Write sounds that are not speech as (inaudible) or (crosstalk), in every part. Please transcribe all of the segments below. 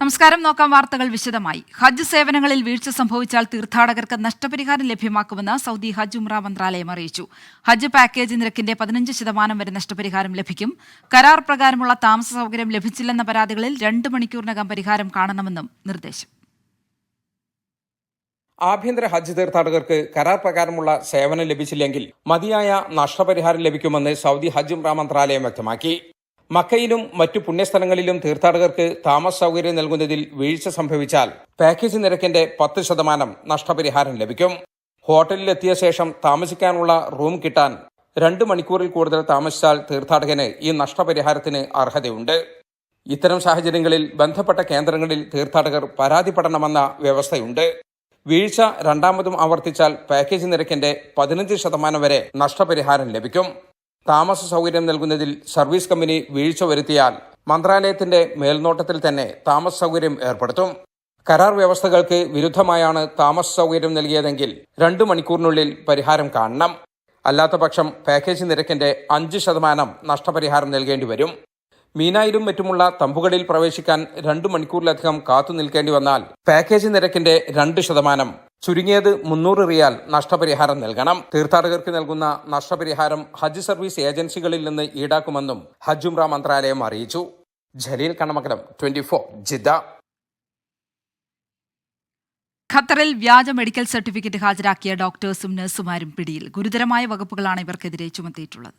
നമസ്കാരം. നോക്കാം വാർത്തകൾ വിശദമായി. ഹജ്ജ് സേവനങ്ങളിൽ വീഴ്ച സംഭവിച്ചാൽ തീർത്ഥാടകർക്ക് നഷ്ടപരിഹാരം ലഭ്യമാക്കുമെന്ന് സൗദി ഹജ്ജ് ഉംറ മന്ത്രാലയം അറിയിച്ചു. ഹജ്ജ് പാക്കേജ് നിരക്കിന്റെ പതിനഞ്ച് ശതമാനം വരെ നഷ്ടപരിഹാരം ലഭിക്കും. കരാർ പ്രകാരമുള്ള താമസ സൗകര്യം ലഭിച്ചില്ലെന്ന പരാതികളിൽ രണ്ട് മണിക്കൂറിനകം പരിഹാരം കാണണമെന്നും നിർദ്ദേശം. ആഭ്യന്തര ഹജ്ജ് തീർത്ഥാടകർക്ക് കരാർ പ്രകാരമുള്ള സേവനം ലഭിച്ചില്ലെങ്കിൽ മതിയായ നഷ്ടപരിഹാരം ലഭിക്കുമെന്ന് സൗദി ഹജ്ജ് മന്ത്രാലയം വ്യക്തമാക്കി. മക്കയിലും മറ്റു പുണ്യസ്ഥലങ്ങളിലും തീർത്ഥാടകർക്ക് താമസ സൗകര്യം നൽകുന്നതിൽ വീഴ്ച സംഭവിച്ചാൽ പാക്കേജ് നിരക്കിന്റെ പത്ത് ശതമാനം നഷ്ടപരിഹാരം ലഭിക്കും. ഹോട്ടലിലെത്തിയ ശേഷം താമസിക്കാനുള്ള റൂം കിട്ടാൻ രണ്ട് മണിക്കൂറിൽ കൂടുതൽ താമസിച്ചാൽ തീർത്ഥാടകന് ഈ നഷ്ടപരിഹാരത്തിന് അർഹതയുണ്ട്. ഇത്തരം സാഹചര്യങ്ങളിൽ ബന്ധപ്പെട്ട കേന്ദ്രങ്ങളിൽ തീർത്ഥാടകർ പരാതിപ്പെടണമെന്ന വ്യവസ്ഥയുണ്ട്. വീഴ്ച രണ്ടാമതും ആവർത്തിച്ചാൽ പാക്കേജ് നിരക്കിന്റെ പതിനഞ്ച് ശതമാനം വരെ നഷ്ടപരിഹാരം ലഭിക്കും. താമസ സൗകര്യം നൽകുന്നതിൽ സർവീസ് കമ്പനി വീഴ്ച വരുത്തിയാൽ മന്ത്രാലയത്തിന്റെ മേൽനോട്ടത്തിൽ തന്നെ താമസ സൗകര്യം ഏർപ്പെടുത്തും. കരാർ വ്യവസ്ഥകൾക്ക് വിരുദ്ധമായാണ് താമസ സൗകര്യം നൽകിയതെങ്കിൽ രണ്ടു മണിക്കൂറിനുള്ളിൽ പരിഹാരം കാണണം. അല്ലാത്തപക്ഷം പാക്കേജ് നിരക്കിന്റെ അഞ്ച് ശതമാനം നഷ്ടപരിഹാരം നൽകേണ്ടി വരും. മീനായിലും മറ്റുമുള്ള തമ്പുകളിൽ പ്രവേശിക്കാൻ രണ്ടു മണിക്കൂറിലധികം കാത്തു നിൽക്കേണ്ടി വന്നാൽ പാക്കേജ് നിരക്കിന്റെ രണ്ട് ശതമാനം ചുരുങ്ങിയത് മുന്നൂറ് റിയാൽ നഷ്ടപരിഹാരം നൽകണം. തീർത്ഥാടകർക്ക് നൽകുന്ന നഷ്ടപരിഹാരം ഹജ്ജ് സർവീസ് ഏജൻസികളിൽ നിന്ന് ഈടാക്കുമെന്നും ഹജ്ജ് ഉംറ മന്ത്രാലയം അറിയിച്ചു. Jaleel Kanamakalam twenty four Jeddah. ഖത്തറിൽ വ്യാജ മെഡിക്കൽ സർട്ടിഫിക്കറ്റ് ഹാജരാക്കിയ ഡോക്ടേഴ്സും നഴ്സുമാരും പിടിയിൽ. ഗുരുതരമായ വകുപ്പുകളാണ് ഇവർക്കെതിരെ ചുമത്തിയിട്ടുള്ളത്.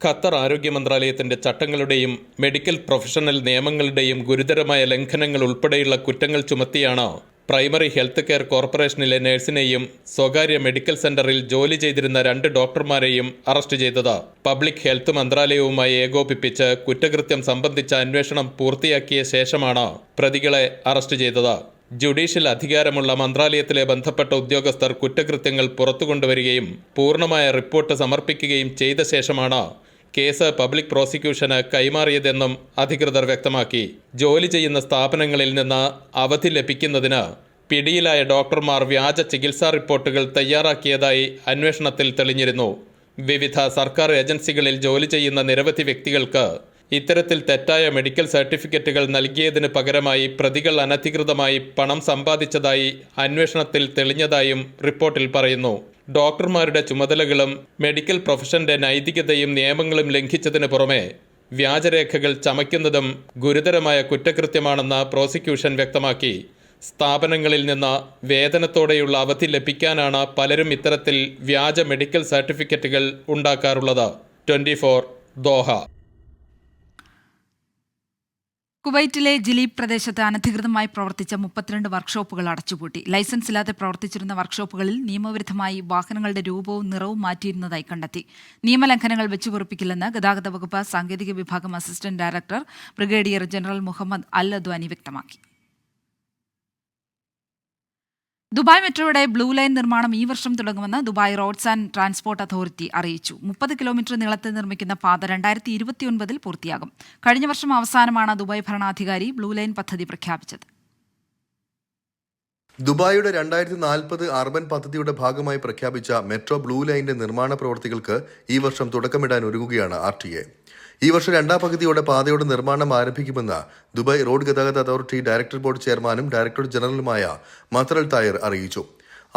ഖത്തർ ആരോഗ്യ മന്ത്രാലയത്തിന്റെ ചട്ടങ്ങളുടെയും മെഡിക്കൽ പ്രൊഫഷണൽ നിയമങ്ങളുടെയും ഗുരുതരമായ ലംഘനങ്ങൾ ഉൾപ്പെടെയുള്ള കുറ്റങ്ങൾ ചുമത്തിയാണ് പ്രൈമറി ഹെൽത്ത് കെയർ കോർപ്പറേഷനിലെ നഴ്സിനെയും സ്വകാര്യ മെഡിക്കൽ സെന്ററിൽ ജോലി ചെയ്തിരുന്ന രണ്ട് ഡോക്ടർമാരെയും അറസ്റ്റ് ചെയ്തത്. പബ്ലിക് ഹെൽത്ത് മന്ത്രാലയവുമായി ഏകോപിപ്പിച്ച് കുറ്റകൃത്യം സംബന്ധിച്ച അന്വേഷണം പൂർത്തിയാക്കിയ ശേഷമാണ് പ്രതികളെ അറസ്റ്റ് ചെയ്തത്. ജുഡീഷ്യൽ അധികാരമുള്ള മന്ത്രാലയത്തിലെ ബന്ധപ്പെട്ട ഉദ്യോഗസ്ഥർ കുറ്റകൃത്യങ്ങൾ പുറത്തുകൊണ്ടുവരികയും പൂർണമായ റിപ്പോർട്ട് സമർപ്പിക്കുകയും ചെയ്ത ശേഷമാണ് കേസ് പബ്ലിക് പ്രോസിക്യൂഷന് കൈമാറിയതെന്നും അധികൃതർ വ്യക്തമാക്കി. ജോലി ചെയ്യുന്ന സ്ഥാപനങ്ങളിൽ നിന്ന് അവധി ലഭിക്കുന്നതിന് പിടിയിലായ ഡോക്ടർമാർ വ്യാജ ചികിത്സാ റിപ്പോർട്ടുകൾ തയ്യാറാക്കിയതായി അന്വേഷണത്തിൽ തെളിഞ്ഞിരുന്നു. വിവിധ സർക്കാർ ഏജൻസികളിൽ ജോലി ചെയ്യുന്ന നിരവധി വ്യക്തികൾക്ക് ഇത്തരത്തിൽ തെറ്റായ മെഡിക്കൽ സർട്ടിഫിക്കറ്റുകൾ നൽകിയതിന് പകരമായി പ്രതികൾ അനധികൃതമായി പണം സമ്പാദിച്ചതായി അന്വേഷണത്തിൽ തെളിഞ്ഞതായും റിപ്പോർട്ടിൽ പറയുന്നു. ഡോക്ടർമാരുടെ ചുമതലകളും മെഡിക്കൽ പ്രൊഫഷന്റെ നൈതികതയും നിയമങ്ങളും ലംഘിച്ചതിന് പുറമെ വ്യാജരേഖകൾ ചമയ്ക്കുന്നതും ഗുരുതരമായ കുറ്റകൃത്യമാണെന്ന് പ്രോസിക്യൂഷൻ വ്യക്തമാക്കി. സ്ഥാപനങ്ങളിൽ നിന്ന് വേതനത്തോടെയുള്ള അവധി ലഭിക്കാനാണ് പലരും ഇത്തരത്തിൽ വ്യാജ മെഡിക്കൽ സർട്ടിഫിക്കറ്റുകൾ ഉണ്ടാക്കാറുള്ളത്. ട്വന്റി ദോഹ കുവൈറ്റിലെ ജിലീബ് പ്രദേശത്ത് അനധികൃതമായി പ്രവർത്തിച്ച മുപ്പത്തിരണ്ട് വർക്ക്ഷോപ്പുകൾ അടച്ചുപൂട്ടി. ലൈസൻസ് ഇല്ലാതെ പ്രവർത്തിച്ചിരുന്ന വർക്ക്ഷോപ്പുകളിൽ നിയമവിരുദ്ധമായി വാഹനങ്ങളുടെ രൂപവും നിറവും മാറ്റിയിരുന്നതായി കണ്ടെത്തി. നിയമലംഘനങ്ങൾ വെച്ചുപൊറിപ്പിക്കില്ലെന്ന് ഗതാഗത വകുപ്പ് സാങ്കേതിക വിഭാഗം assistant director brigadier general Mohammed Al Adwani വ്യക്തമാക്കി. ദുബായ് മെട്രോയുടെ ബ്ലൂ ലൈൻ നിർമ്മാണം ഈ വർഷം തുടങ്ങുമെന്ന് Dubai roads and transport authority അറിയിച്ചു. മുപ്പത് കിലോമീറ്റർ നീളത്തിൽ നിർമ്മിക്കുന്ന പാത രണ്ടായിരത്തി ഇരുപത്തിയൊൻപതിൽ പൂർത്തിയാകും. കഴിഞ്ഞ വർഷം അവസാനമാണ് ദുബായ് ഭരണാധികാരി ബ്ലൂ ലൈൻ പദ്ധതി പ്രഖ്യാപിച്ചത്. ദുബായിയുടെ രണ്ടായിരത്തി നാൽപ്പത് അർബൻ പദ്ധതിയുടെ ഭാഗമായി പ്രഖ്യാപിച്ച മെട്രോ ബ്ലൂ ലൈനിന്റെ നിർമ്മാണ പ്രവൃത്തികൾക്ക് ഈ വർഷം തുടക്കമിടാൻ ഒരുങ്ങുകയാണ് ആർ ടി എ. ഈ വർഷം രണ്ടാം പകുതിയോടെ പാതയുടെ നിർമ്മാണം ആരംഭിക്കുമെന്ന് ദുബായ് റോഡ് ഗതാഗത അതോറിറ്റി ഡയറക്ടർ ബോർഡ് ചെയർമാനും ഡയറക്ടർ ജനറലുമായ മത്തറൽ തായർ അറിയിച്ചു.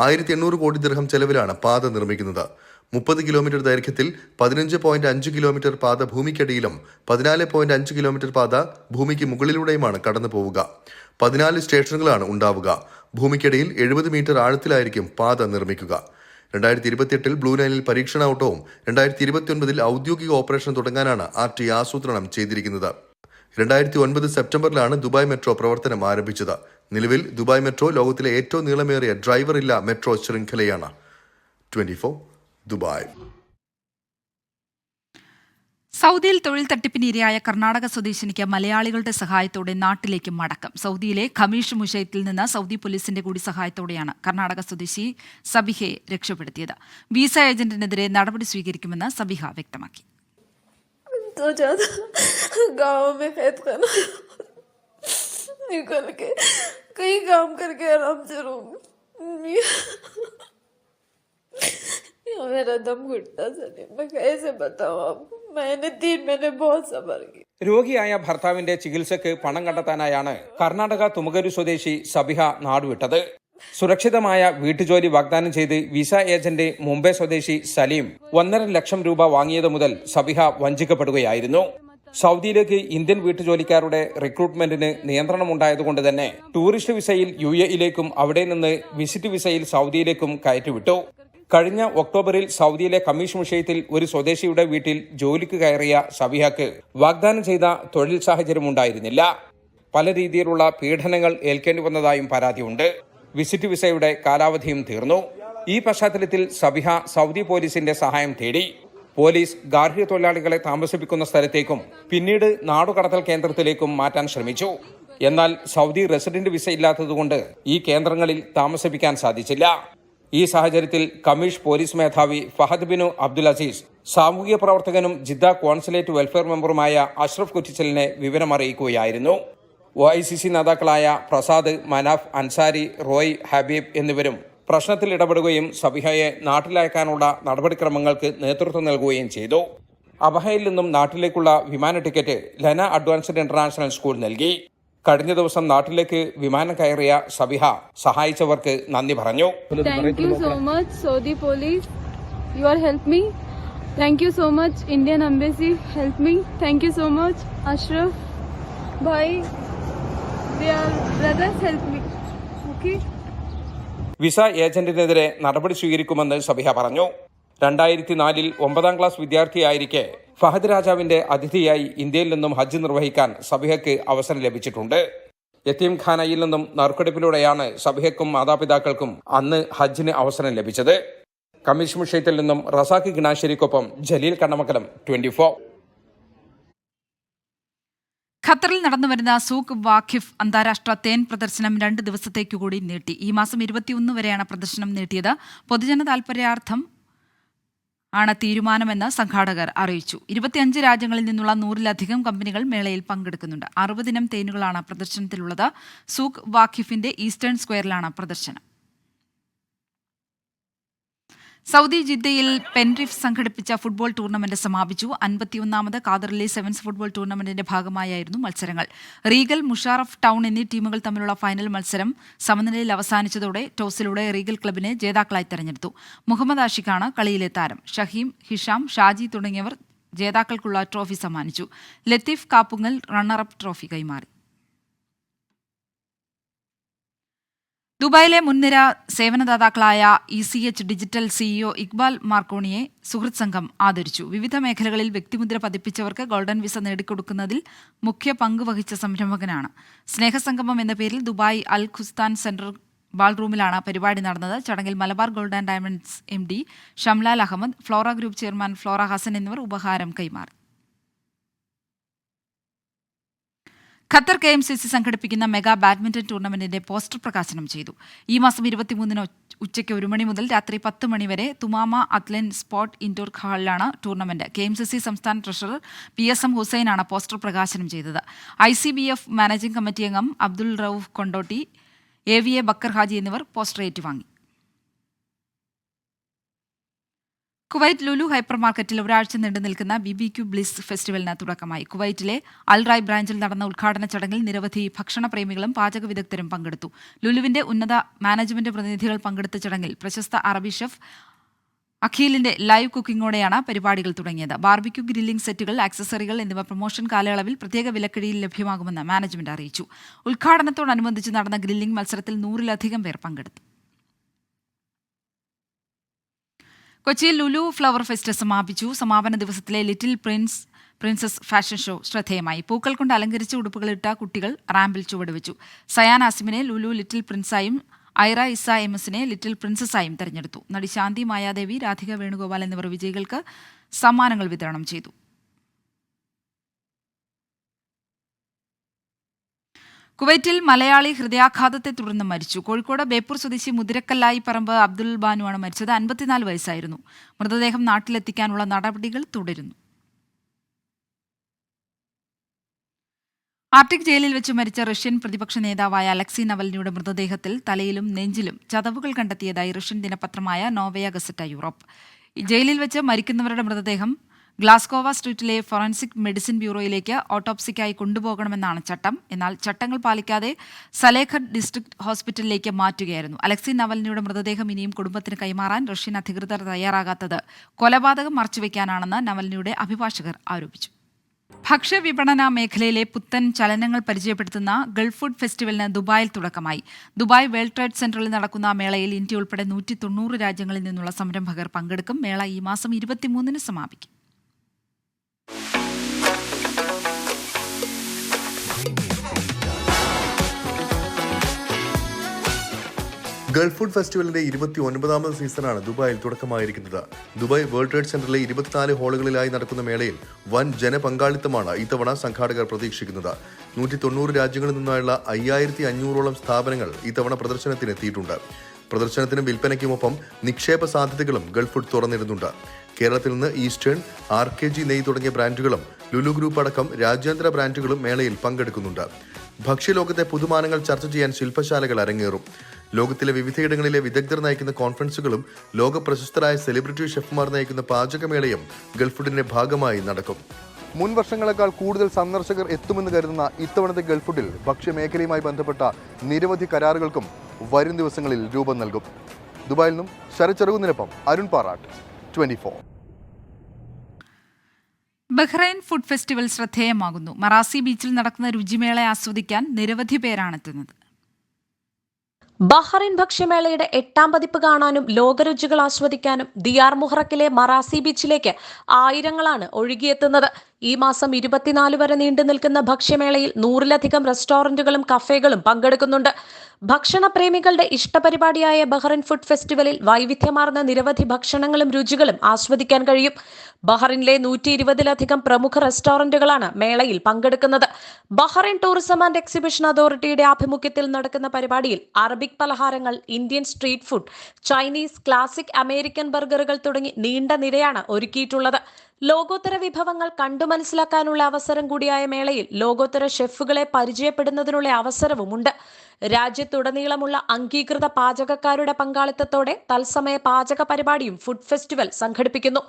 ആയിരത്തി എണ്ണൂറ് കോടി ദിർഹം ചെലവിലാണ് പാത നിർമ്മിക്കുന്നത്. മുപ്പത് കിലോമീറ്റർ ദൈർഘ്യത്തിൽ പതിനഞ്ച് പോയിന്റ് അഞ്ച് കിലോമീറ്റർ പാത ഭൂമിക്കടിയിലും പതിനാല് പോയിന്റ് അഞ്ച് കിലോമീറ്റർ പാത ഭൂമിക്ക് മുകളിലൂടെയുമാണ് കടന്നു പോവുക പതിനാല് സ്റ്റേഷനുകളാണ് ഉണ്ടാവുക. ഭൂമിക്കടിയിൽ എഴുപത് മീറ്റർ ആഴത്തിലായിരിക്കും പാത നിർമ്മിക്കുക. രണ്ടായിരത്തി ഇരുപത്തിയെട്ടിൽ ബ്ലൂ ലൈനിൽ പരീക്ഷണ ഓട്ടവും രണ്ടായിരത്തി ഇരുപത്തിയൊൻപതിൽ ഔദ്യോഗിക ഓപ്പറേഷൻ തുടങ്ങാനാണ് ആർ ടി ആസൂത്രണം ചെയ്തിരിക്കുന്നത്. രണ്ടായിരത്തി ഒൻപത് സെപ്റ്റംബറിലാണ് ദുബായ് മെട്രോ പ്രവർത്തനം ആരംഭിച്ചത്. നിലവിൽ ദുബായ് മെട്രോ ലോകത്തിലെ ഏറ്റവും നീളമേറിയ ഡ്രൈവർ ഡ്രൈവറില്ല മെട്രോ ശൃംഖലയാണ്. Twenty Dubai. സൗദിയിൽ തൊഴിൽ തട്ടിപ്പിന് ഇരയായ കർണാടക സ്വദേശിനിക്ക് മലയാളികളുടെ സഹായത്തോടെ നാട്ടിലേക്ക് മടക്കം. സൗദിയിലെ ഖമീഷ് മുഷൈത്തിൽ നിന്ന് സൗദി പോലീസിന്റെ കൂടി സഹായത്തോടെയാണ് കർണാടക സ്വദേശി സബിഹയെ രക്ഷപ്പെടുത്തിയത്. വിസ ഏജന്റിനെതിരെ നടപടി സ്വീകരിക്കുമെന്ന് സബിഹ വ്യക്തമാക്കി. കൈ കാം കർക്കെ ആരാം कैद करना निकल के कहीं काम करके आराम से रहूंगी मेरा दम घुटता सनी मैं कैसे बताऊँ आपको मैंने तीन महीने बहुत सबर की രോഗിയായ ഭർത്താവിന്റെ ചികിത്സയ്ക്ക് പണം കണ്ടെത്താനായാണ് കർണാടക തുമകരു സ്വദേശി സബിഹ നാടുവിട്ടത് സുരക്ഷിതമായ വീട്ടുജോലി വാഗ്ദാനം ചെയ്ത് വിസ ഏജന്റ് മുംബൈ സ്വദേശി സലീം ഒന്നര ലക്ഷം രൂപ വാങ്ങിയത് മുതൽ സബിഹ വഞ്ചിക്കപ്പെടുകയായിരുന്നു സൗദിയിലേക്ക് ഇന്ത്യൻ വീട്ടുജോലിക്കാരുടെ റിക്രൂട്ട്മെന്റിന് നിയന്ത്രണമുണ്ടായതുകൊണ്ട് തന്നെ ടൂറിസ്റ്റ് വിസയിൽ യു എയിലേക്കും അവിടെ നിന്ന് വിസിറ്റ് വിസയിൽ സൗദിയിലേക്കും കയറ്റിവിട്ടു കഴിഞ്ഞ ഒക്ടോബറിൽ സൗദിയിലെ കമ്മീഷൻ വിഷയത്തിൽ ഒരു സ്വദേശിയുടെ വീട്ടിൽ ജോലിക്ക് കയറിയ സബിഹക്ക് വാഗ്ദാനം ചെയ്ത തൊഴിൽ സാഹചര്യമുണ്ടായിരുന്നില്ല. പല രീതിയിലുള്ള പീഡനങ്ങൾ ഏൽക്കേണ്ടി വന്നതായും പരാതിയുണ്ട്. വിസിറ്റ് വിസയുടെ കാലാവധിയും തീർന്നു. ഈ പശ്ചാത്തലത്തിൽ സബിഹ സൗദി പോലീസിന്റെ സഹായം തേടി. പോലീസ് ഗാർഹിക തൊഴിലാളികളെ താമസിപ്പിക്കുന്ന സ്ഥലത്തേക്കും പിന്നീട് നാടുകടത്തൽ കേന്ദ്രത്തിലേക്കും മാറ്റാൻ ശ്രമിച്ചു. എന്നാൽ സൗദി റെസിഡന്റ് വിസ ഇല്ലാത്തതുകൊണ്ട് ഈ കേന്ദ്രങ്ങളിൽ താമസിപ്പിക്കാൻ സാധിച്ചില്ല. ഈ സാഹചര്യത്തിൽ കമ്മീഷ് പോലീസ് മേധാവി ഫഹദ് ബിനു അബ്ദുൽ അസീസ് സാമൂഹിക പ്രവർത്തകനും ജിദ്ദ കോൺസുലേറ്റ് വെൽഫെയർ മെമ്പറുമായ അഷ്റഫ് കുറ്റിച്ചലിനെ വിവരമറിയിക്കുകയായിരുന്നു ഒ ഐ സി സി നേതാക്കളായ പ്രസാദ് മനാഫ് അൻസാരി റോയ് ഹബീബ് എന്നിവരും പ്രശ്നത്തിൽ ഇടപെടുകയും സബിഹയെ നാട്ടിലയക്കാനുള്ള നടപടിക്രമങ്ങൾക്ക് നേതൃത്വം നൽകുകയും ചെയ്തു. അബഹയിൽ നിന്നും നാട്ടിലേക്കുള്ള വിമാന ടിക്കറ്റ് ലന അഡ്വാൻസ്ഡ് ഇന്റർനാഷണൽ സ്കൂൾ നൽകി. കഴിഞ്ഞ ദിവസം നാട്ടിലേക്ക് വിമാനം കയറിയ സബിഹ സഹായിച്ചവർക്ക് നന്ദി പറഞ്ഞു. Thank you so much Saudi police you are help me thank you so much Indian embassy help me thank you so much Ashraf bhai brothers help me okay visa ഏജന്റിനെതിരെ നടപടി സ്വീകരിക്കുമെന്ന് സബിഹ പറഞ്ഞു. രണ്ടായിരത്തി നാലിൽ ഒമ്പതാം ക്ലാസ് വിദ്യാർത്ഥിയായിരിക്കെ ഫഹദ് രാജാവിന്റെ അതിഥിയായി ഇന്ത്യയിൽ നിന്നും ഹജ്ജ് നിർവഹിക്കാൻ സബിഹയ്ക്ക് അവസരം ലഭിച്ചിട്ടുണ്ട്. യത്തീം ഖാനയിൽ നിന്നും നറുക്കെടുപ്പിലൂടെയാണ് സബിഹയ്ക്കും മാതാപിതാക്കൾക്കും അന്ന് ഹജ്ജിന് അവസരം ലഭിച്ചത്. കമ്മീഷൻ വിഷയത്തിൽ നിന്നും റസാഖ് ഗിനാശ്ശേരിക്കൊപ്പം ജലീൽ കണ്ണമക്കലം ട്വന്റി ഖത്തറിൽ നടന്നുവരുന്ന സൂഖ് വാഖിഫ് അന്താരാഷ്ട്ര തേൻ പ്രദർശനം രണ്ട് ദിവസത്തേക്കു കൂടി നീട്ടി. ഈ മാസം ഇരുപത്തിയൊന്ന് വരെയാണ് പ്രദർശനം നീട്ടിയത്. പൊതുജന താൽപര്യാർത്ഥം ആണ് തീരുമാനമെന്ന് സംഘാടകർ അറിയിച്ചു. ഇരുപത്തിയഞ്ച് രാജ്യങ്ങളിൽ നിന്നുള്ള നൂറിലധികം കമ്പനികൾ മേളയിൽ പങ്കെടുക്കുന്നുണ്ട്. അറുപതിനം തേനുകളാണ് പ്രദർശനത്തിലുള്ളത്. സൂഖ് വാഖിഫിന്റെ ഈസ്റ്റേൺ സ്ക്വയറിലാണ് പ്രദർശനം. സൗദി ജിദ്ദയിൽ പെൻറിഫ് സംഘടിപ്പിച്ച ഫുട്ബോൾ ടൂർണമെന്റ് സമാപിച്ചു. അൻപത്തിയൊന്നാമത് കാദർലി സെവൻസ് ഫുട്ബോൾ ടൂർണമെന്റിന്റെ ഭാഗമായായിരുന്നു മത്സരങ്ങൾ. റീഗൽ മുഷാറഫ് ടൗൺ എന്നീ ടീമുകൾ തമ്മിലുള്ള ഫൈനൽ മത്സരം സമനിലയിൽ അവസാനിച്ചതോടെ ടോസിലൂടെ റീഗൽ ക്ലബിനെ ജേതാക്കളായി തെരഞ്ഞെടുത്തു. മുഹമ്മദ് ആഷിഖാണ് കളിയിലെ താരം. ഷഹീം ഹിഷാം ഷാജി തുടങ്ങിയവർ ജേതാക്കൾക്കുള്ള ട്രോഫി സമ്മാനിച്ചു. ലത്തീഫ് കാപ്പുങ്ങൽ റണ്ണറപ്പ് ട്രോഫി കൈമാറി. ദുബായിലെ മുൻനിര സേവനദാതാക്കളായ E C H digital CEO Iqbal മാർക്കോണിയെ സുഹൃത് സംഘം ആദരിച്ചു. വിവിധ മേഖലകളിൽ വ്യക്തിമുദ്ര പതിപ്പിച്ചവർക്ക് ഗോൾഡൻ വിസ നേടിക്കൊടുക്കുന്നതിൽ മുഖ്യ പങ്ക് വഹിച്ച സംരംഭകനാണ്. സ്നേഹസംഗമം എന്ന പേരിൽ ദുബായ് അൽ ഖുസ്താൻ സെന്റർ ബാൾറൂമിലാണ് പരിപാടി നടന്നത്. ചടങ്ങിൽ Malabar gold and diamonds M D Shamlal Ahmed Flora group chairman Flora Hassan എന്നിവർ ഉപഹാരം കൈമാറി. Qatar K M C C സംഘടിപ്പിക്കുന്ന മെഗാ ബാഡ്മിന്റൺ ടൂർണമെന്റിന്റെ പോസ്റ്റർ പ്രകാശനം ചെയ്തു. ഈ മാസം ഇരുപത്തിമൂന്നിന് ഉച്ച- ഉച്ചയ്ക്ക് ഒരു മണി മുതൽ രാത്രി പത്ത് മണി വരെ Thumama അത്ലൻ sport indoor ഹാളിലാണ് tournament. K M C C സംസ്ഥാന ട്രഷറർ പി എസ് എം ഹുസൈനാണ് പോസ്റ്റർ പ്രകാശനം ചെയ്തത്. I C B F managing committee അംഗം Abdul Rauf Kondotty A V A Bakkar Haji എന്നിവർ പോസ്റ്റർ ഏറ്റുവാങ്ങി. കുവൈറ്റ് ലുലു ഹൈപ്പർ മാർക്കറ്റിൽ ഒരാഴ്ച നീണ്ടു നിൽക്കുന്ന ബി ബി ക്യു ബ്ലിസ് ഫെസ്റ്റിവലിന് തുടക്കമായി. കുവൈറ്റിലെ അൽറായ് ബ്രാഞ്ചിൽ നടന്ന ഉദ്ഘാടന ചടങ്ങിൽ നിരവധി ഭക്ഷണ പ്രേമികളും പാചക വിദഗ്ധരും പങ്കെടുത്തു. ലുലുവിന്റെ ഉന്നത മാനേജ്മെന്റ് പ്രതിനിധികൾ പങ്കെടുത്ത ചടങ്ങിൽ പ്രശസ്ത അറബി ഷെഫ് അഖീലിന്റെ ലൈവ് കുക്കിംഗോടെയാണ് പരിപാടികൾ തുടങ്ങിയത്. ബാർബിക്യു ഗ്രില്ലിംഗ് സെറ്റുകൾ ആക്സസറികൾ എന്നിവ പ്രൊമോഷൻ കാലയളവിൽ പ്രത്യേക വിലക്കിഴിയിൽ ലഭ്യമാകുമെന്ന് മാനേജ്മെന്റ് അറിയിച്ചു. ഉദ്ഘാടനത്തോടനുബന്ധിച്ച് നടന്ന ഗ്രില്ലിംഗ് മത്സരത്തിൽ നൂറിലധികം പേർ പങ്കെടുത്തു. കൊച്ചിയിൽ ലുലു ഫ്ലവർ ഫെസ്റ്റ് സമാപിച്ചു. സമാപന ദിവസത്തിലെ little prince princess fashion show ശ്രദ്ധേയമായി. പൂക്കൾ കൊണ്ട് അലങ്കരിച്ച ഉടുപ്പുകളിട്ട കുട്ടികൾ റാമ്പിൽ ചുവടുവെച്ചു. സയാൻ ആസിമിനെ ലുലു ലിറ്റിൽ പ്രിൻസായും ഐറ ഇസ എം എസിനെ ലിറ്റിൽ പ്രിൻസസായും തെരഞ്ഞെടുത്തു. നടി ശാന്തി മായാദേവി രാധിക വേണുഗോപാൽ എന്നിവർ വിജയികൾക്ക് സമ്മാനങ്ങൾ വിതരണം ചെയ്തു. കുവൈറ്റിൽ മലയാളി ഹൃദയാഘാതത്തെ തുടർന്ന് മരിച്ചു. കോഴിക്കോട് ബേപ്പൂർ സ്വദേശി മുതിരക്കല്ലായി പറമ്പ് അബ്ദുൽ ബാനുവാണ് മരിച്ചത്. അൻപത്തിനാല് വയസ്സായിരുന്നു. മൃതദേഹം നാട്ടിലെത്തിക്കാനുള്ള നടപടികൾ തുടരുന്നു. ആർട്ടിക് ജയിലിൽ വെച്ച് മരിച്ച റഷ്യൻ പ്രതിപക്ഷ നേതാവായ അലക്സി നവൽനിയുടെ മൃതദേഹത്തിൽ തലയിലും നെഞ്ചിലും ചതവുകൾ കണ്ടെത്തിയതായി റഷ്യൻ ദിനപത്രമായ നോവയ ഗസറ്റ യൂറോപ്പ്. ജയിലിൽ വെച്ച് മരിക്കുന്നവരുടെ മൃതദേഹം ഗ്ലാസ്കോവ സ്ട്രീറ്റിലെ ഫോറൻസിക് മെഡിസിൻ ബ്യൂറോയിലേക്ക് ഓട്ടോപ്സിക്കായി കൊണ്ടുപോകണമെന്നാണ് ചട്ടം. എന്നാൽ ചട്ടങ്ങൾ പാലിക്കാതെ സലേഖർ ഡിസ്ട്രിക്ട് ഹോസ്പിറ്റലിലേക്ക് മാറ്റുകയായിരുന്നു. അലക്സി നവലിനിയുടെ മൃതദേഹം ഇനിയും കുടുംബത്തിന് കൈമാറാൻ റഷ്യൻ അധികൃതർ തയ്യാറാകാത്തത് കൊലപാതകം മറച്ചുവെക്കാനാണെന്ന് നവലിനിയുടെ അഭിഭാഷകർ ആരോപിച്ചു. ഭക്ഷ്യവിപണന മേഖലയിലെ പുത്തൻ ചലനങ്ങൾ പരിചയപ്പെടുത്തുന്ന ഗൾഫ് ഫുഡ് ഫെസ്റ്റിവലിന് ദുബായിൽ തുടക്കമായി. ദുബായ് വേൾഡ് ട്രേഡ് സെന്ററിൽ നടക്കുന്ന മേളയിൽ ഇന്ത്യ ഉൾപ്പെടെ നൂറ്റി തൊണ്ണൂറ് രാജ്യങ്ങളിൽ നിന്നുള്ള സംരംഭകർ പങ്കെടുക്കും. മേള ഈ മാസം ഇരുപത്തിമൂന്നിന് സമാപിക്കും. ഗൾഫ് ഫുഡ് ഫെസ്റ്റിവലിന്റെ ഇരുപത്തി ഒൻപതാമത് സീസണാണ് ദുബായിൽ തുടക്കമായിരിക്കുന്നത്. ദുബായ് വേൾഡ് ട്രേഡ് സെന്ററിലെ ഇരുപത്തിനാല് ഹാളുകളിലായി നടക്കുന്ന മേളയിൽ വൻ ജനപങ്കാളിത്തമാണ് ഇത്തവണ സംഘാടകർ പ്രതീക്ഷിക്കുന്നത്. നൂറ്റി തൊണ്ണൂറ് രാജ്യങ്ങളിൽ നിന്നായുള്ള അയ്യായിരത്തി അഞ്ഞൂറോളം സ്ഥാപനങ്ങൾ ഇത്തവണ പ്രദർശനത്തിന് എത്തിയിട്ടുണ്ട് പ്രദർശനത്തിനും വിൽപ്പനയ്ക്കുമൊപ്പം നിക്ഷേപ സാധ്യതകളും ഗൾഫ് ഫുഡ് തുറന്നിരുന്നുണ്ട് കേരളത്തിൽ നിന്ന് ഈസ്റ്റേൺ ആർ കെ ജി നെയ് തുടങ്ങിയ ബ്രാൻഡുകളും ലുലു ഗ്രൂപ്പ് അടക്കം രാജ്യാന്തര ബ്രാൻഡുകളും മേളയിൽ പങ്കെടുക്കുന്നുണ്ട്. ഭക്ഷ്യലോകത്തെ പുതുമാനങ്ങൾ ചർച്ച ചെയ്യാൻ ശില്പശാലകൾ അരങ്ങേറും. ലോകത്തിലെ വിവിധയിടങ്ങളിലെ വിദഗ്ധർ നയിക്കുന്ന കോൺഫറൻസുകളും ലോക പ്രശസ്തരായ സെലിബ്രിറ്റി ഷെഫ്മാർ നയിക്കുന്ന പാചകമേളയും ഗൾഫ് ഫുഡിന്റെ ഭാഗമായി നടക്കും. മുൻ വർഷങ്ങളെക്കാൾ കൂടുതൽ സന്ദർശകർ എത്തുമെന്ന് കരുതുന്ന ഇത്തവണത്തെ ഗൾഫ് ഫുഡിൽ ഭക്ഷ്യമേഖലയുമായി ബന്ധപ്പെട്ട നിരവധി കരാറുകൾക്കും വരും ദിവസങ്ങളിൽ രൂപം നൽകും. ദുബായിൽ നിന്നും Sarath Arun Parattu twenty four. Bahrain food festival ശ്രദ്ധേയമാകുന്നു. Marasi ബീച്ചിൽ നടക്കുന്ന രുചിമേള ആസ്വദിക്കാൻ നിരവധി പേരാണെത്തുന്നത് ബഹ്റൈൻ ഭക്ഷ്യമേളയുടെ എട്ടാം പതിപ്പ് കാണാനും ലോകരുചികൾ ആസ്വദിക്കാനും ദിയാർ മുഹറക്കിലെ മറാസി ബീച്ചിലേക്ക് ആയിരങ്ങളാണ് ഒഴുകിയെത്തുന്നത്. ഈ മാസം ഇരുപത്തിനാല് വരെ നീണ്ടു നിൽക്കുന്ന ഭക്ഷ്യമേളയിൽ നൂറിലധികം റെസ്റ്റോറന്റുകളും കഫേകളും പങ്കെടുക്കുന്നുണ്ട്. ഭക്ഷണപ്രേമികളുടെ ഇഷ്ടപരിപാടിയായ ബഹ്റൈൻ ഫുഡ് ഫെസ്റ്റിവലിൽ വൈവിധ്യമാർന്ന നിരവധി ഭക്ഷണങ്ങളും രുചികളും ആസ്വദിക്കാൻ കഴിയും. ബഹ്റിനിലെ നൂറ്റി ഇരുപതിലധികം പ്രമുഖ റെസ്റ്റോറന്റുകളാണ് മേളയിൽ പങ്കെടുക്കുന്നത്. ബഹ്റൈൻ ടൂറിസം ആൻഡ് എക്സിബിഷൻ അതോറിറ്റിയുടെ ആഭിമുഖ്യത്തിൽ നടക്കുന്ന പരിപാടിയിൽ അറബിക് പലഹാരങ്ങൾ Indian street food Chinese classic American ബർഗറുകൾ തുടങ്ങി നീണ്ട നിരയാണ് ഒരുക്കിയിട്ടുള്ളത്. ലോകോത്തര വിഭവങ്ങൾ കണ്ടു മനസ്സിലാക്കാനുള്ള അവസരം കൂടിയായ മേളയിൽ ലോകോത്തര ഷെഫുകളെ പരിചയപ്പെടുന്നതിനുള്ള അവസരവുമുണ്ട്. രാജ്യത്തുടനീളമുള്ള അംഗീകൃത പാചകക്കാരുടെ പങ്കാളിത്തത്തോടെ തത്സമയ പാചക പരിപാടിയും ഫുഡ് ഫെസ്റ്റിവൽ സംഘടിപ്പിക്കുന്നു.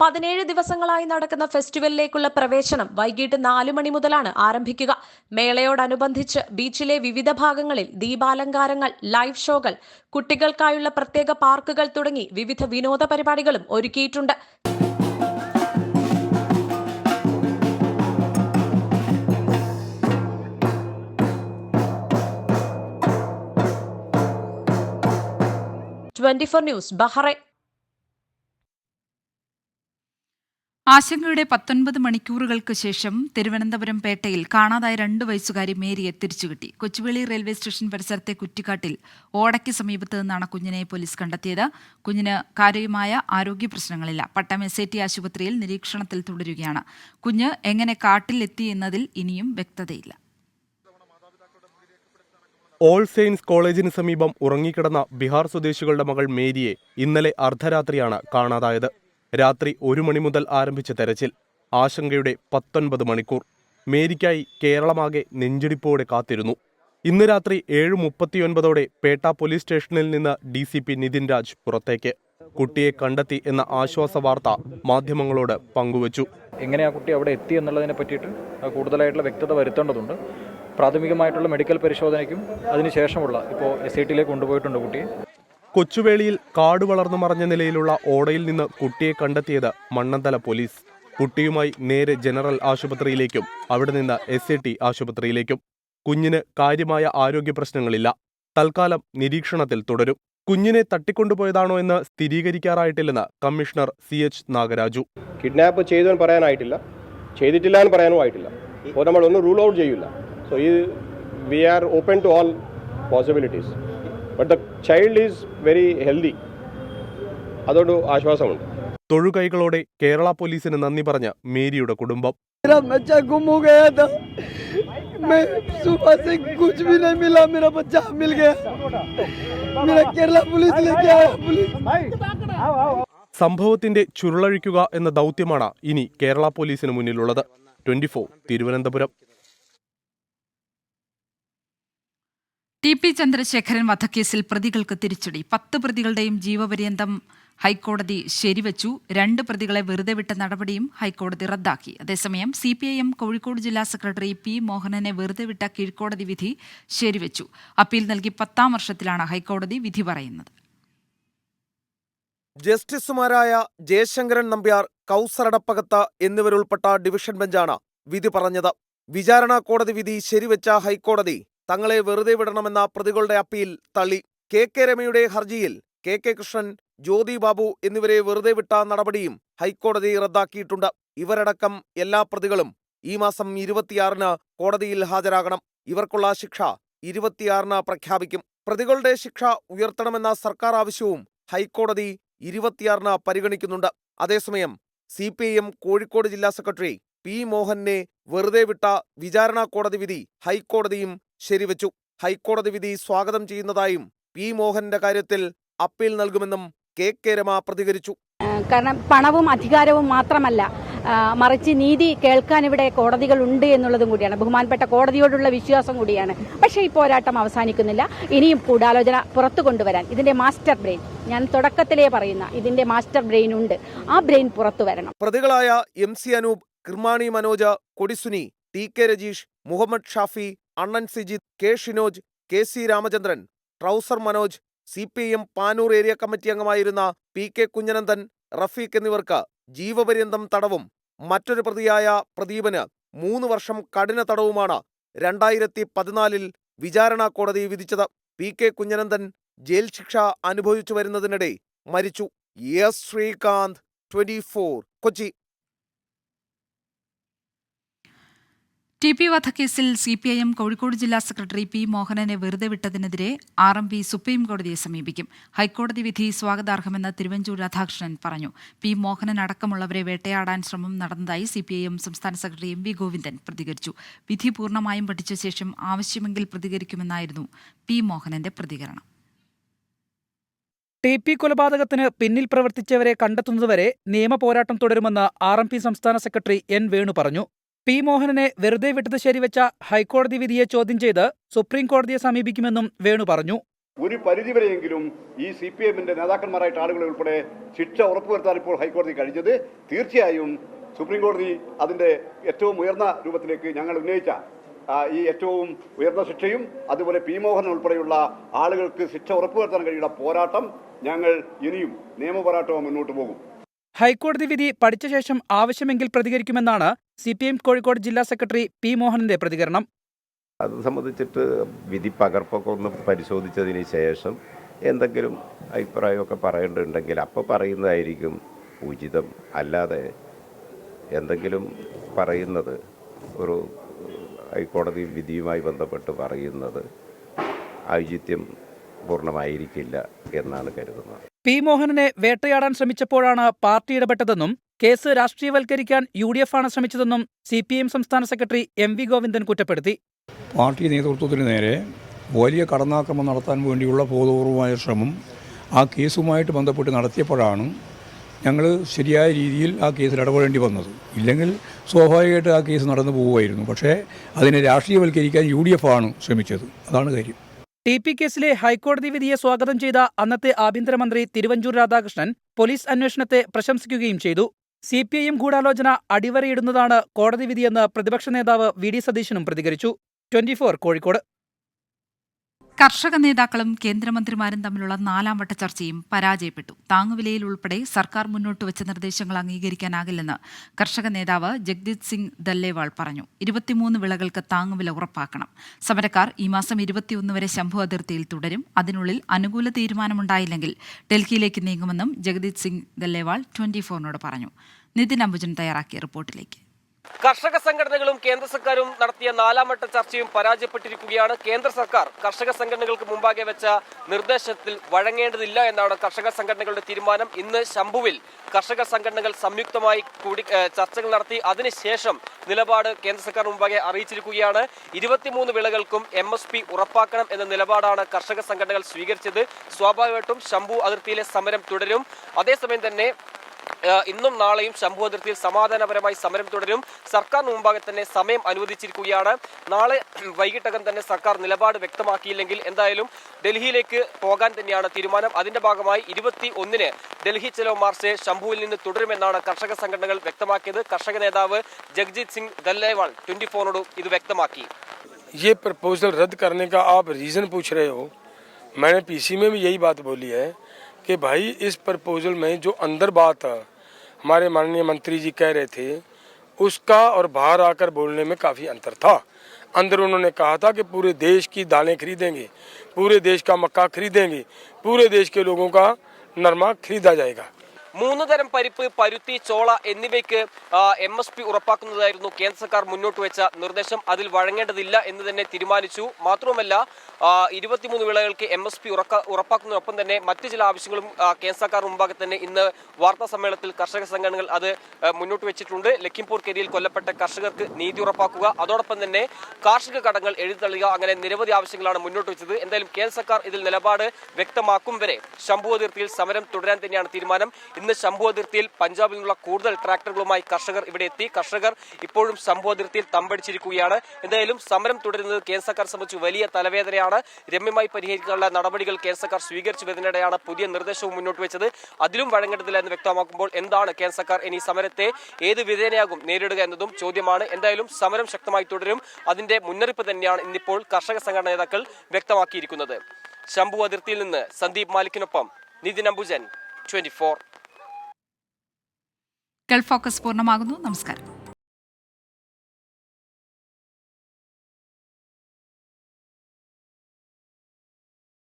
പതിനേഴ് ദിവസങ്ങളായി നടക്കുന്ന ഫെസ്റ്റിവലിലേക്കുള്ള പ്രവേശനം വൈകിട്ട് നാലു മണി മുതലാണ് ആരംഭിക്കുക. മേളയോടനുബന്ധിച്ച് ബീച്ചിലെ വിവിധ ഭാഗങ്ങളിൽ ദീപാലങ്കാരങ്ങൾ ലൈവ് ഷോകൾ കുട്ടികൾക്കായുള്ള പ്രത്യേക പാർക്കുകൾ തുടങ്ങി വിവിധ വിനോദ പരിപാടികളും ഒരുക്കിയിട്ടുണ്ട്. Twenty four news Bahrain. ആശങ്കയുടെ പത്തൊൻപത് മണിക്കൂറുകൾക്ക് ശേഷം തിരുവനന്തപുരം പേട്ടയിൽ കാണാതായ രണ്ട് വയസ്സുകാരി മേരിയെ തിരിച്ചുകിട്ടി. കൊച്ചുവേളി റെയിൽവേ സ്റ്റേഷൻ പരിസരത്തെ കുറ്റിക്കാട്ടിൽ ഓടയ്ക്ക് സമീപത്ത് നിന്നാണ് കുഞ്ഞിനെ പോലീസ് കണ്ടെത്തിയത്. കുഞ്ഞിന് കാര്യമായ ആരോഗ്യ പ്രശ്നങ്ങളില്ല. പട്ടം എസ് ഐ ടി ആശുപത്രിയിൽ നിരീക്ഷണത്തിൽ തുടരുകയാണ്. കുഞ്ഞ് എങ്ങനെ കാട്ടിൽ എത്തി എന്നതിൽ ഇനിയും വ്യക്തതയില്ല. ഓൾ സെയിൻസ് കോളേജിന് സമീപം ഉറങ്ങിക്കിടന്ന ബീഹാർ സ്വദേശികളുടെ മകൾ മേരിയെ ഇന്നലെ അർദ്ധരാത്രിയാണ് കാണാതായത്. രാത്രി ഒരു മണി മുതൽ ആരംഭിച്ച തെരച്ചിൽ. ആശങ്കയുടെ പത്തൊൻപത് മണിക്കൂർ. മേരിക്കായി കേരളമാകെ നെഞ്ചിടിപ്പോടെ കാത്തിരുന്നു. ഇന്ന് രാത്രി ഏഴ് മുപ്പത്തിയൊൻപതോടെ പേട്ട പോലീസ് സ്റ്റേഷനിൽ നിന്ന് D C P Nithin Raj പുറത്തേക്ക്. കുട്ടിയെ കണ്ടെത്തി എന്ന ആശ്വാസ വാർത്ത മാധ്യമങ്ങളോട് പങ്കുവച്ചു. എങ്ങനെ ആ കുട്ടി അവിടെ എത്തി എന്നുള്ളതിനെ പറ്റിയിട്ട് കൂടുതലായിട്ടുള്ള വ്യക്തത വരുത്തേണ്ടതുണ്ട്. പ്രാഥമികമായിട്ടുള്ള മെഡിക്കൽ പരിശോധനയ്ക്കും അതിനുശേഷമുള്ള ഇപ്പോൾ എസ് ഐ ടിയിലേക്ക് കൊണ്ടുപോയിട്ടുണ്ട് കുട്ടിയെ കൊച്ചുവേളിയിൽ കാട് വളർന്നു മറഞ്ഞ നിലയിലുള്ള ഓടയിൽ നിന്ന് കുട്ടിയെ കണ്ടെത്തിയത് മണ്ണന്തല പോലീസ്. കുട്ടിയുമായി നേരെ ജനറൽ ആശുപത്രിയിലേക്കും അവിടെ നിന്ന് എസ് എ ടി ആശുപത്രിയിലേക്കും. കുഞ്ഞിന് കാര്യമായ ആരോഗ്യ പ്രശ്നങ്ങളില്ല. തൽക്കാലം നിരീക്ഷണത്തിൽ തുടരും. കുഞ്ഞിനെ തട്ടിക്കൊണ്ടുപോയതാണോ എന്ന് സ്ഥിരീകരിക്കാറായിട്ടില്ലെന്ന് commissioner C H Nagaraju. Kidnap ചെയ്തു പറയാനായിട്ടില്ല. ചെയ്തിട്ടില്ല എന്ന് പറയാനും ആയിട്ടില്ല. അപ്പോൾ നമ്മൾ ഒന്നും റൂൾ ഔട്ട് ചെയ്യില്ല സോ ഈ we are open to all possibilities but the child is very healthy അതുകൊണ്ട് ആശ്വാസമുണ്ട് തൊഴുകൈകളോടെ കേരള പോലീസിന് നന്ദി പറഞ്ഞ മേരിയുടെ കുടുംബം मेरा बच्चा गुम हो गया था मैं सुबह से कुछ भी नहीं मिला मेरा बच्चा मिल गया मेरा केरला पुलिस लेके आया पुलिस സംഭവത്തിന്റെ ചുരുളഴിക്കുക എന്ന ദൗത്യമാണ് ഇനി കേരള പോലീസിന് മുന്നിലുള്ളത് twenty Thiruvananthapuram T P Chandrasekharan വധക്കേസിൽ പ്രതികൾക്ക് തിരിച്ചടി. പത്ത് പ്രതികളുടെയും ജീവപര്യന്തം ഹൈക്കോടതി ശരിവച്ചു. രണ്ട് പ്രതികളെ വെറുതെ വിട്ട നടപടിയും ഹൈക്കോടതി റദ്ദാക്കി. അതേസമയം C P I M Kozhikode ജില്ലാ സെക്രട്ടറി പി മോഹനനെ വെറുതെ വിട്ട കീഴ്ക്കോടതി വിധി ശരിവച്ചു. അപ്പീൽ നൽകി പത്താം വർഷത്തിലാണ് ഹൈക്കോടതി വിധി പറയുന്നത്. ജസ്റ്റിസുമാരായ ജയശങ്കരൻ നമ്പ്യാർ കൗസറടപ്പകത്ത് എന്നിവരുൾപ്പെട്ട ഡിവിഷൻ ബെഞ്ചാണ് വിധി പറഞ്ഞത്. വിചാരണ കോടതി വിധി ശരിവെച്ച ഹൈക്കോടതി തങ്ങളെ വെറുതെ വിടണമെന്ന പ്രതികളുടെ അപ്പീൽ തള്ളി. കെ കെ രമയുടെ ഹർജിയിൽ കെ കെ കൃഷ്ണൻ ജ്യോതി ബാബു എന്നിവരെ വെറുതെ വിട്ട നടപടിയും ഹൈക്കോടതി റദ്ദാക്കിയിട്ടുണ്ട്. ഇവരടക്കം എല്ലാ പ്രതികളും ഈ മാസം ഇരുപത്തിയാറിന് കോടതിയിൽ ഹാജരാകണം. ഇവർക്കുള്ള ശിക്ഷ ഇരുപത്തിയാറിന് പ്രഖ്യാപിക്കും. പ്രതികളുടെ ശിക്ഷ ഉയർത്തണമെന്ന സർക്കാർ ആവശ്യവും ഹൈക്കോടതി ഇരുപത്തിയാറിന് പരിഗണിക്കുന്നുണ്ട്. അതേസമയം സി പി എം കോഴിക്കോട് ജില്ലാ സെക്രട്ടറി പി മോഹനെ വെറുതെ വിട്ട വിചാരണ കോടതി വിധി ഹൈക്കോടതിയും ശരിവച്ചു. ഹൈക്കോടതി വിധി സ്വാഗതം ചെയ്യുന്നതായും പി. മോഹന്റെ കാര്യത്തിൽ അപ്പീൽ നൽകുമെന്നും കെ. കെ. രമ പ്രതികരിച്ചു. കാരണം പണവും അധികാരവും മാത്രമല്ല മറിച്ച് നീതി കേൾക്കാൻ ഇവിടെ കോടതികൾ ഉണ്ട് എന്നുള്ളതും കൂടിയാണ്. ബഹുമാനപ്പെട്ട കോടതിയോടുള്ള വിശ്വാസം കൂടിയാണ്. പക്ഷേ ഈ പോരാട്ടം അവസാനിക്കുന്നില്ല. ഇനിയും കൂടാലോചന പുറത്തു കൊണ്ടുവരാൻ ഇതിന്റെ മാസ്റ്റർ ബ്രെയിൻ ഞാൻ തുടക്കത്തിലേ പറയുന്ന ഇതിന്റെ മാസ്റ്റർ ബ്രെയിൻ ഉണ്ട്. ആ ബ്രെയിൻ പുറത്തു വരണം. പ്രതികളായ M. C. Anoop Kirmani Manoj Kodi Suni T. K. Rajeesh Muhammad Shafi Annan Sijith K Shinoj K C Ramachandran trouser Manoj C P M Panoor area committee അംഗമായിരുന്ന P K Kunhanandan Rafeeq എന്നിവർക്ക് ജീവപര്യന്തം തടവും. മറ്റൊരു പ്രതിയായ പ്രദീപന് മൂന്ന് വർഷം കഠിന തടവുമാണ് രണ്ടായിരത്തി പതിനാലിൽ വിചാരണ കോടതി വിധിച്ചത്. പി കെ കുഞ്ഞനന്ദൻ ജയിൽ ശിക്ഷ അനുഭവിച്ചു വരുന്നതിനിടെ മരിച്ചു. S Sreekanth twenty Kochi. T P വധക്കേസിൽ C P I M Kozhikode ജില്ലാ സെക്രട്ടറി പി മോഹനനെ വെറുതെ വിട്ടതിനെതിരെ ആർ എം പി സുപ്രീം കോടതിയെ സമീപിക്കും. ഹൈക്കോടതി വിധി സ്വാഗതാർഹമെന്ന് തിരുവഞ്ചൂർ രാധാകൃഷ്ണൻ പറഞ്ഞു. പി മോഹനൻ അടക്കമുള്ളവരെ വേട്ടയാടാൻ ശ്രമം നടന്നതായി സി പി ഐ എം സംസ്ഥാന സെക്രട്ടറി എം വി ഗോവിന്ദൻ പ്രതികരിച്ചു. വിധി പൂർണമായും പഠിച്ച ശേഷം ആവശ്യമെങ്കിൽ പ്രതികരിക്കുമെന്നായിരുന്നു പി മോഹനന്റെ പ്രതികരണം. ടി പി കൊലപാതകത്തിന് പിന്നിൽ പ്രവർത്തിച്ചവരെ കണ്ടെത്തുന്നതുവരെ നിയമ പോരാട്ടം തുടരുമെന്ന് ആർ എം പി സംസ്ഥാന സെക്രട്ടറി എൻ വേണു പറഞ്ഞു. പി മോഹനനെ വെറുതെ വിട്ടത് ശരിവെച്ച ഹൈക്കോടതി വിധിയെ ചോദ്യം ചെയ്ത് സുപ്രീം കോടതിയെ സമീപിക്കുമെന്നും വേണു പറഞ്ഞു. ഒരു പരിധിവരെയെങ്കിലും ഈ സി പി എമ്മിന്റെ നേതാക്കന്മാരായിട്ട് ആളുകളെ ഉൾപ്പെടെ ശിക്ഷ ഉറപ്പുവരുത്താൻ ഇപ്പോൾ ഹൈക്കോടതി കഴിഞ്ഞത് തീർച്ചയായും സുപ്രീം കോടതി അതിന്റെ ഏറ്റവും ഉയർന്ന രൂപത്തിലേക്ക് ഞങ്ങൾ ഉന്നയിച്ച ഈ ഏറ്റവും ഉയർന്ന ശിക്ഷയും അതുപോലെ പി മോഹൻ ഉൾപ്പെടെയുള്ള ആളുകൾക്ക് ശിക്ഷ ഉറപ്പുവരുത്താൻ കഴിയുന്ന പോരാട്ടം ഞങ്ങൾ ഇനിയും നിയമ പോരാട്ടവും മുന്നോട്ട് പോകും. ഹൈക്കോടതി വിധി പഠിച്ച ശേഷം ആവശ്യമെങ്കിൽ പ്രതികരിക്കുമെന്നാണ് സി പി എം കോഴിക്കോട് ജില്ലാ സെക്രട്ടറി പി മോഹനന്റെ പ്രതികരണം. അത് സംബന്ധിച്ചിട്ട് വിധി പകർപ്പൊക്കെ ഒന്ന് പരിശോധിച്ചതിന് ശേഷം എന്തെങ്കിലും അഭിപ്രായമൊക്കെ പറയേണ്ടതുണ്ടെങ്കിൽ അപ്പോൾ പറയുന്നതായിരിക്കും ഉചിതം. അല്ലാതെ എന്തെങ്കിലും പറയുന്നത് ഒരു ഹൈക്കോടതി വിധിയുമായി ബന്ധപ്പെട്ട് പറയുന്നത് ഔചിത്യം പൂർണമായിരിക്കില്ല എന്നാണ് കരുതുന്നത്. പി മോഹനനെ വേട്ടയാടാൻ ശ്രമിച്ചപ്പോഴാണ് പാർട്ടി ഇടപെട്ടതെന്നും കേസ് രാഷ്ട്രീയവൽക്കരിക്കാൻ യു ഡി എഫ് ആണ് ശ്രമിച്ചതെന്നും സി പി എം സംസ്ഥാന സെക്രട്ടറി എം വി ഗോവിന്ദൻ കുറ്റപ്പെടുത്തി. പാർട്ടി നേതൃത്വത്തിന് നേരെ വലിയ കടന്നാക്രമം നടത്താൻ വേണ്ടിയുള്ള ബോധപൂർവമായ ശ്രമം ആ കേസുമായിട്ട് ബന്ധപ്പെട്ട് നടത്തിയപ്പോഴാണ് ഞങ്ങൾ ശരിയായ രീതിയിൽ ആ കേസിൽ ഇടപെടേണ്ടി വന്നത്. ഇല്ലെങ്കിൽ സ്വാഭാവികമായിട്ട് ആ കേസ് നടന്നു പോവുമായിരുന്നു പക്ഷേ അതിനെ രാഷ്ട്രീയവൽക്കരിക്കാൻ യു ഡി എഫ് ആണ് ശ്രമിച്ചത്. അതാണ് കാര്യം. ടി പി കേസിലെ ഹൈക്കോടതി വിധിയെ സ്വാഗതം ചെയ്ത അന്നത്തെ ആഭ്യന്തരമന്ത്രി തിരുവഞ്ചൂർ രാധാകൃഷ്ണൻ പോലീസ് അന്വേഷണത്തെ പ്രശംസിക്കുകയും ചെയ്തു. സി പി ഐ എം ഗൂഢാലോചന അടിവരയിടുന്നതാണ് കോടതി വിധിയെന്ന് പ്രതിപക്ഷ നേതാവ് വി ഡി സതീശനും പ്രതികരിച്ചു. ട്വന്റി കോഴിക്കോട്. കർഷക നേതാക്കളും കേന്ദ്രമന്ത്രിമാരും തമ്മിലുള്ള നാലാം വട്ട ചർച്ചയും പരാജയപ്പെട്ടു. താങ്ങുവിലയിൽ ഉൾപ്പെടെ സർക്കാർ മുന്നോട്ട് വെച്ച നിർദ്ദേശങ്ങൾ അംഗീകരിക്കാനാകില്ലെന്ന് കർഷക നേതാവ് ജഗ്ജിത് സിംഗ് ദല്ലേവാൾ പറഞ്ഞു. ഇരുപത്തിമൂന്ന് വിളകൾക്ക് താങ്ങുവില ഉറപ്പാക്കണം. സമരക്കാർ ഈ മാസം ഇരുപത്തിയൊന്ന് വരെ ശംഭു അതിർത്തിയിൽ തുടരും. അതിനുള്ളിൽ അനുകൂല തീരുമാനമുണ്ടായില്ലെങ്കിൽ ഡൽഹിയിലേക്ക് നീങ്ങുമെന്നും ജഗദീത് സിംഗ് ദല്ലേവാൾ ട്വന്റി ഫോറിനോട് പറഞ്ഞു. നിതിൻ അംബുജൻ തയ്യാറാക്കിയ റിപ്പോർട്ടിലേക്ക്. കർഷക സംഘടനകളും കേന്ദ്ര സർക്കാരും നടത്തിയ നാലാം വട്ട ചർച്ചയും പരാജയപ്പെട്ടിരിക്കുകയാണ്. കേന്ദ്ര സർക്കാർ കർഷക സംഘടനകൾക്ക് മുമ്പാകെ വെച്ച നിർദ്ദേശത്തിൽ വഴങ്ങേണ്ടതില്ല എന്നാണ് കർഷക സംഘടനകളുടെ തീരുമാനം. ഇന്ന് ശംഭുവിൽ കർഷക സംഘടനകൾ സംയുക്തമായി കൂടി ചർച്ചകൾ നടത്തി. അതിനുശേഷം നിലപാട് കേന്ദ്ര സർക്കാർ മുമ്പാകെ അറിയിച്ചിരിക്കുകയാണ്. ഇരുപത്തിമൂന്ന് വിളകൾക്കും എം എസ് പി ഉറപ്പാക്കണം എന്ന നിലപാടാണ് കർഷക സംഘടനകൾ സ്വീകരിച്ചത്. സ്വാഭാവികമായിട്ടും ശംഭു അതിർത്തിയിലെ സമരം തുടരും. അതേസമയം തന്നെ ഇന്നും നാളെയും ശംഭു അതിർത്തിയിൽ സമാധാനപരമായി സമരം തുടരും സർക്കാർ മുമ്പാകെ തന്നെ സമയം അനുവദിച്ചിരിക്കുകയാണ് നാളെ (clears throat) വൈകിട്ടകം തന്നെ സർക്കാർ നിലപാട് വ്യക്തമാക്കിയില്ലെങ്കിൽ എന്തായാലും ഡൽഹിയിലേക്ക് പോകാൻ തന്നെയാണ് തീരുമാനം അതിന്റെ ഭാഗമായി ഇരുപത്തി ഒന്നിന് ഡൽഹി ചലോ മാർച്ച് ശംഭുവിൽ നിന്ന് തുടരുമെന്നാണ് കർഷക സംഘടനകൾ വ്യക്തമാക്കിയത് കർഷക നേതാവ് ജഗ്ജീത് സിംഗ് ദല്ലേവാൾ ട്വന്റി ഫോറിനോട് ഇത് വ്യക്തമാക്കി ये प्रपोजल रद्द करने का आप रीज़न पूछ रहे हो मैंने पीसी में भी यही बात बोली है कि भाई इस प्रपोजल में जो अंदर बात हमारे माननीय मंत्री जी कह रहे थे, उसका और बाहर आकर बोलने में काफ़ी अंतर था। अंदर उन्होंने कहा था कि पूरे देश की दालें खरीदेंगे, पूरे देश का मक्का खरीदेंगे, पूरे देश के लोगों का नरमा खरीदा जाएगा। മൂന്ന് തരം പരിപ്പ് പരുത്തി ചോള എന്നിവയ്ക്ക് എം എസ് പി ഉറപ്പാക്കുന്നതായിരുന്നു കേന്ദ്ര സർക്കാർ മുന്നോട്ട് വെച്ച നിർദ്ദേശം. അതിൽ വഴങ്ങേണ്ടതില്ല എന്ന് തന്നെ തീരുമാനിച്ചു. മാത്രവുമല്ല ഇരുപത്തിമൂന്ന് വിളകൾക്ക് എം എസ് പി ഉറപ്പാക്കുന്നതിനൊപ്പം തന്നെ മറ്റു ചില ആവശ്യങ്ങളും കേന്ദ്ര സർക്കാർ മുമ്പാകെ തന്നെ ഇന്ന് വാർത്താ സമ്മേളനത്തിൽ കർഷക സംഘടനകൾ അത് മുന്നോട്ട് വെച്ചിട്ടുണ്ട്. ലഖിംപൂർ കെരിയിൽ കൊല്ലപ്പെട്ട കർഷകർക്ക് നീതി ഉറപ്പാക്കുക. അതോടൊപ്പം തന്നെ കാർഷിക കടങ്ങൾ എഴുതിത്തള്ളുക. അങ്ങനെ നിരവധി ആവശ്യങ്ങളാണ് മുന്നോട്ട് വെച്ചത്. എന്തായാലും കേന്ദ്ര സർക്കാർ ഇതിൽ നിലപാട് വ്യക്തമാക്കും വരെ. ശംഭു അതിർത്തിയിൽ സമരം തുടരാൻ തന്നെയാണ് തീരുമാനം. ഇന്ന് ശംഭു അതിർത്തിയിൽ പഞ്ചാബിൽ നിന്നുള്ള കൂടുതൽ ട്രാക്ടറുകളുമായി കർഷകർ ഇവിടെ എത്തി. കർഷകർ ഇപ്പോഴും ശംഭു അതിർത്തിയിൽ തമ്പടിച്ചിരിക്കുകയാണ്. എന്തായാലും സമരം തുടരുന്നത് കേന്ദ്ര സർക്കാർ സംബന്ധിച്ച് വലിയ തലവേദനയാണ്. രമ്യമായി പരിഹരിക്കാനുള്ള നടപടികൾ കേന്ദ്ര സർക്കാർ സ്വീകരിച്ചു വരുന്നതിനിടെയാണ് പുതിയ നിർദ്ദേശവും മുന്നോട്ട് വെച്ചത്. അതിലും വഴങ്ങേണ്ടതില്ല എന്ന് വ്യക്തമാക്കുമ്പോൾ എന്താണ് കേന്ദ്ര സർക്കാർ ഇനി സമരത്തെ ഏത് വിധേനയാകും നേരിടുക എന്നതും ചോദ്യമാണ്. എന്തായാലും സമരം ശക്തമായി തുടരും. അതിന്റെ മുന്നറിയിപ്പ് തന്നെയാണ് ഇന്നിപ്പോൾ കർഷക സംഘടനാ നേതാക്കൾ വ്യക്തമാക്കിയിരിക്കുന്നത്. ശംഭു അതിർത്തിയിൽ നിന്ന് Sandeep മാലിക്കിനൊപ്പം Nithin Ambujan twenty Gulf focus പൂർണമാകുന്നു. നമസ്കാരം.